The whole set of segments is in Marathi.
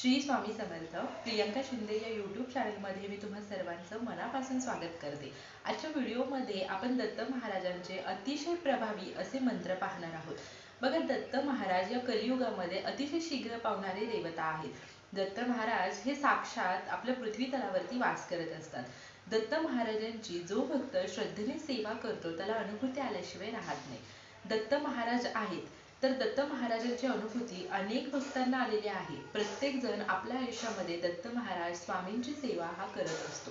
श्री स्वामी समर्थ प्रियंका शिंदे या यूट्यूब चॅनलमध्ये मी तुम्हा सर्वांचं मनापासून स्वागत करते. आजच्या व्हिडिओमध्ये आपण दत्त महाराजांचे अतिशय प्रभावी असे मंत्र पाहणार आहोत. बघा दत्त महाराज या कलियुगामध्ये अतिशय शीघ्र पावणारे देवता आहेत. दत्त महाराज हे साक्षात आपल्या पृथ्वी तलावरती वास करत असतात. दत्त महाराजांची जो भक्त श्रद्धेने सेवा करतो त्याला अनुभूती आल्याशिवाय राहत नाही. दत्त महाराज आहेत. तर दत्त महाराजांची अनुभूती अनेक भक्तांना आलेली आहे. प्रत्येक जण आपल्या आयुष्यामध्ये दत्त महाराज स्वामींची सेवा हा करत असतो.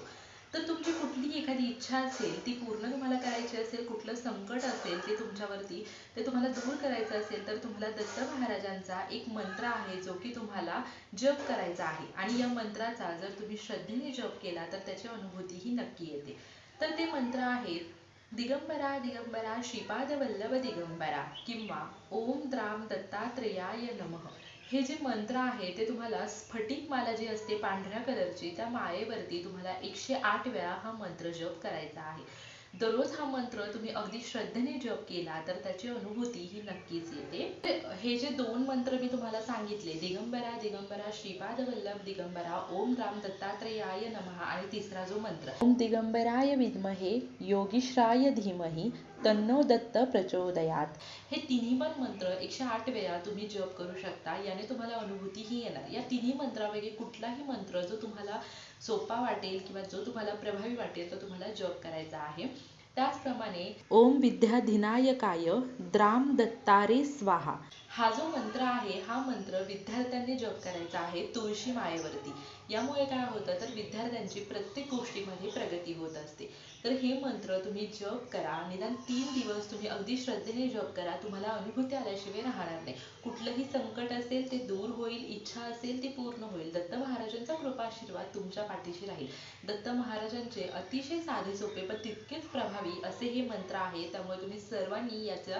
तर तुमची कुठली एखादी इच्छा असेल ती पूर्ण तुम्हाला करायची असेल कुठलं संकट असेल ते तुमच्यावरती ते तुम्हाला दूर करायचं असेल तर तुम्हाला दत्त महाराजांचा एक मंत्र आहे जो की तुम्हाला जप करायचा आहे. आणि या मंत्राचा जर तुम्ही श्रद्धेने जप केला तर त्याची अनुभूती ही नक्की येते. तर ते मंत्र आहेत दिगंबरा दिगंबरा श्रीपाद वल्लभ दिगंबरा किंवा ओम द्राम दत्तात्रेयाय नमः. हे जे मंत्र आहे ते तुम्हाला स्फटिक माला जी असते पांढऱ्या कलरची त्या माळेवरती तुम्हाला एकशे आठ वेळा हा मंत्र जप करायचा आहे. दररोज हा मंत्र तुम्ही अगदी श्रद्धेने जप केला तर त्याची अनुभूती ही नक्कीच येते. हे जे दोन मंत्र मी तुम्हाला सांगितले दिगंबरा दिगंबरा श्रीपाद वल्लभ दिगंबरा ओम राम दत्तात्रेयाय नमः आणि तिसरा जो मंत्र. ओम दिगंबराय विद्महे योगीश्राय धीमही तन्नो दत्त प्रचोदयात. हे तिन्ही पण मंत्र एकशे आठ वेळा तुम्ही जप करू शकता याने तुम्हाला अनुभूती ही येणार. या तिन्ही मंत्रापैकी कुठलाही मंत्र जो तुम्हाला सोपा वाटेल किंवा जो तुम्हाला प्रभावी वाटेल तो तुम्हाला जप करायचा आहे. त्याचप्रमाणे ओम विद्याधिनायकाय द्राम दत्तारे स्वाहा. हा जो मंत्र आहे हा मंत्र विद्यार्थ्यांनी जप करायचा आहे तुळशी माळेवरती यामुळे काय होतं तर विद्यार्थ्यांची प्रत्येक गोष्टीमध्ये प्रगती होत असते. तर हे मंत्र तुम्ही जप करा निदान तीन दिवस तुम्ही अगदी श्रद्धेने जप करा तुम्हाला अनुभूती आल्याशिवाय राहणार नाही. कुठलंही संकट असेल ते दूर होईल इच्छा असेल ती पूर्ण होईल. दत्त महाराजांचा आशीर्वाद तुमच्या पाठीशी राहील. दत्त महाराजांचे अतिशय साधे सोपे पण तितकेच प्रभावी असे हे मंत्र आहे त्यामुळे तुम्ही सर्वांनी याचा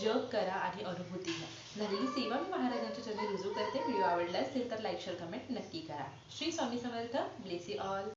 जप करा आणि अनुभूती घ्या. झालेली सेवा मी महाराजांच्या चरणी रुजू करते. व्हिडिओ आवडला असेल तर लाईक शेअर कमेंट नक्की करा. श्री स्वामी समर्थ. Bless all